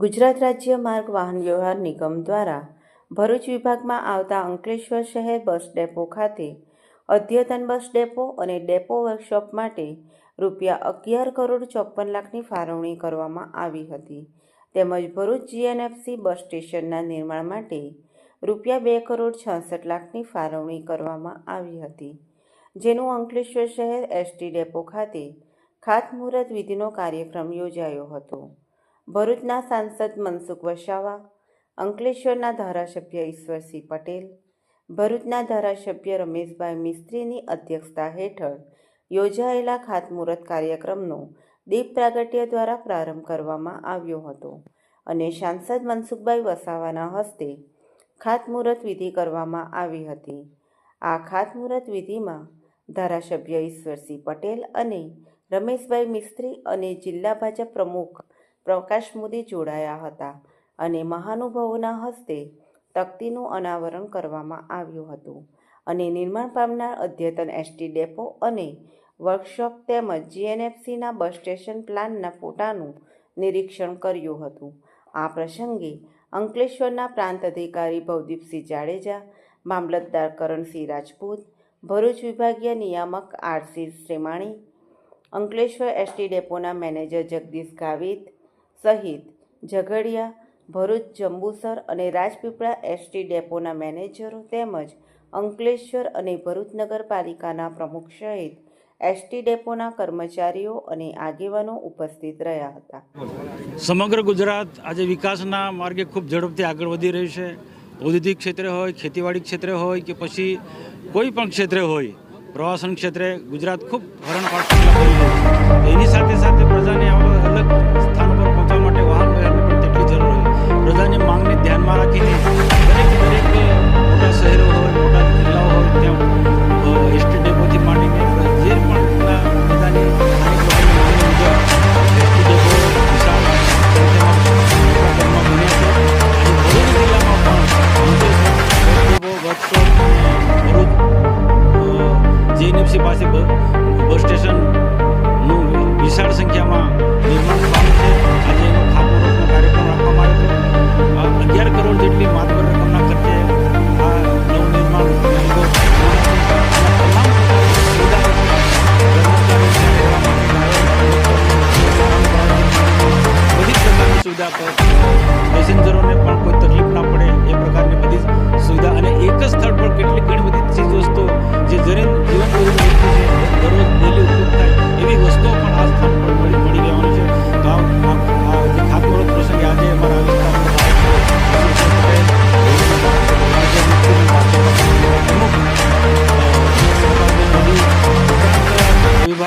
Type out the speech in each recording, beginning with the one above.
ગુજરાત રાજ્ય માર્ગ વાહન વ્યવહાર નિગમ દ્વારા ભરૂચ વિભાગમાં આવતા અંકલેશ્વર શહેર બસ ડેપો ખાતે અદ્યતન બસ ડેપો અને ડેપો વર્કશોપ માટે રૂપિયા અગિયાર કરોડ ચોપન લાખની ફાળવણી કરવામાં આવી હતી. તેમજ ભરૂચ જીએનએફસી બસ સ્ટેશનના નિર્માણ માટે રૂપિયા બે કરોડ છાસઠ લાખની ફાળવણી કરવામાં આવી હતી. જેનું અંકલેશ્વર શહેર એસટી ડેપો ખાતે ખાતમુહૂર્ત વિધિનો કાર્યક્રમ યોજાયો હતો. ભરૂચના સાંસદ મનસુખ વસાવા, અંકલેશ્વરના ધારાસભ્ય ઈશ્વરસિંહ પટેલ, ભરૂચના ધારાસભ્ય રમેશભાઈ મિસ્ત્રીની અધ્યક્ષતા હેઠળ યોજાયેલા ખાતમુહૂર્ત કાર્યક્રમનો દીપ પ્રાગટ્ય દ્વારા પ્રારંભ કરવામાં આવ્યો હતો અને સાંસદ મનસુખભાઈ વસાવાના હસ્તે ખાતમુહૂર્ત વિધિ કરવામાં આવી હતી. આ ખાતમુહૂર્ત વિધિમાં ધારાસભ્ય ઈશ્વરસિંહ પટેલ અને રમેશભાઈ મિસ્ત્રી અને જિલ્લા ભાજપ પ્રમુખ પ્રકાશ મોદી જોડાયા હતા અને મહાનુભાવોના હસ્તે તકતીનું અનાવરણ કરવામાં આવ્યું હતું અને નિર્માણ પામનાર અદ્યતન એસટી ડેપો અને વર્કશોપ તેમજ જીએનએફસીના બસ સ્ટેશન પ્લાનના ફોટાનું નિરીક્ષણ કર્યું હતું. આ પ્રસંગે અંકલેશ્વરના પ્રાંત અધિકારી ભવદીપસિંહ જાડેજા, મામલતદાર કરણસિંહ રાજપૂત, ભરૂચ વિભાગીય નિયામક આરસી શ્રીમાણી, અંકલેશ્વર એસટી ડેપોના મેનેજર જગદીશ ગાવિત સહિત ઝઘડિયા, ભરૂચ, જંબુસર અને રાજપીપળા એસટી ડેપોના મેનેજરો તેમજ અંકલેશ્વર અને ભરૂચ નગરપાલિકાના પ્રમુખ સહિત એસટી ડેપોના કર્મચારીઓ અને આગેવાનો ઉપસ્થિત રહ્યા હતા. સમગ્ર ગુજરાત આજે વિકાસના માર્ગે ખૂબ ઝડપથી આગળ વધી રહ્યું છે. ઔદ્યોગિક ક્ષેત્રે હોય, ખેતીવાડી ક્ષેત્રે હોય કે પછી કોઈ પણ ક્ષેત્રે હોય, પ્રવાસન ક્ષેત્રે ગુજરાત ખૂબ હરણપાટ પગલાં ભરી રહ્યું છે. તો એની સાથે સાથે પ્રજાને અલગ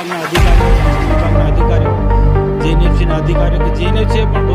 વિભાગના અધિકારીઓ વિભાગના અધિકારીઓ જેએનએફસીના અધિકારીઓ કે જેએનએફસીએ પણ